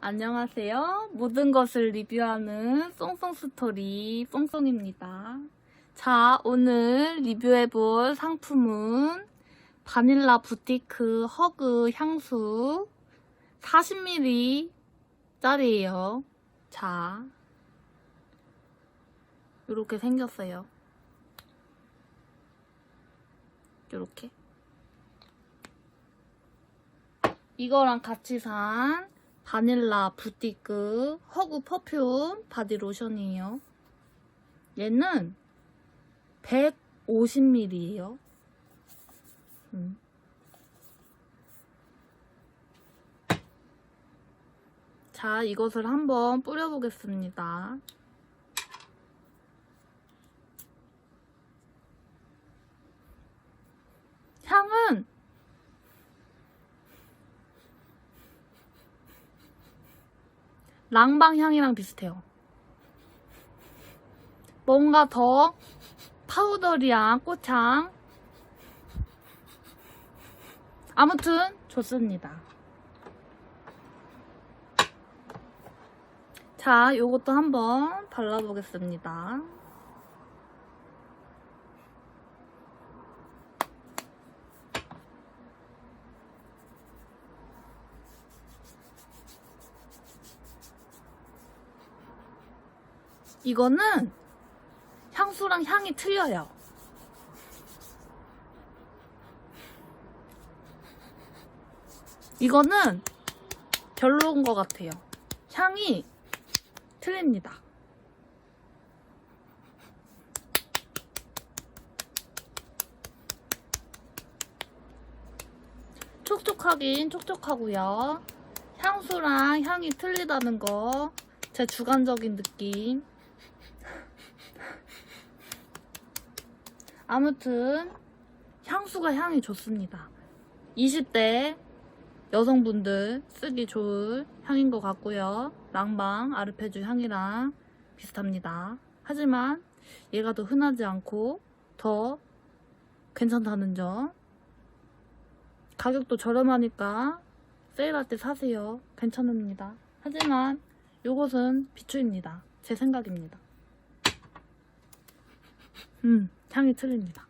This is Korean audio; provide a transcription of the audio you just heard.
안녕하세요. 모든 것을 리뷰하는 쏭쏭 스토리 쏭쏭입니다. 자, 오늘 리뷰해볼 상품은 바닐라 부티크 허그 향수 40ml 짜리예요. 자, 이렇게 생겼어요. 이렇게. 이거랑 같이 산 바닐라 부티크 허그 퍼퓸 바디 로션이에요. 얘는 150ml예요. 음. 자, 이것을 한번 뿌려보겠습니다. 향은 랑방 향이랑 비슷해요. 뭔가 더 파우더리한 꽃향. 아무튼 좋습니다. 자, 요것도 한번 발라보겠습니다. 이거는 향수랑 향이 틀려요. 이거는 별로인 것 같아요. 향이 틀립니다. 촉촉하긴 촉촉하고요. 향수랑 향이 틀리다는 거 제 주관적인 느낌. 아무튼 향수가 향이 좋습니다. 20대 여성분들 쓰기 좋을 향인 것 같고요. 랑방 아르페주 향이랑 비슷합니다. 하지만 얘가 더 흔하지 않고 더 괜찮다는 점. 가격도 저렴하니까 세일할 때 사세요. 괜찮습니다. 하지만 요것은 비추입니다. 제 생각입니다. 음, 향이 틀립니다.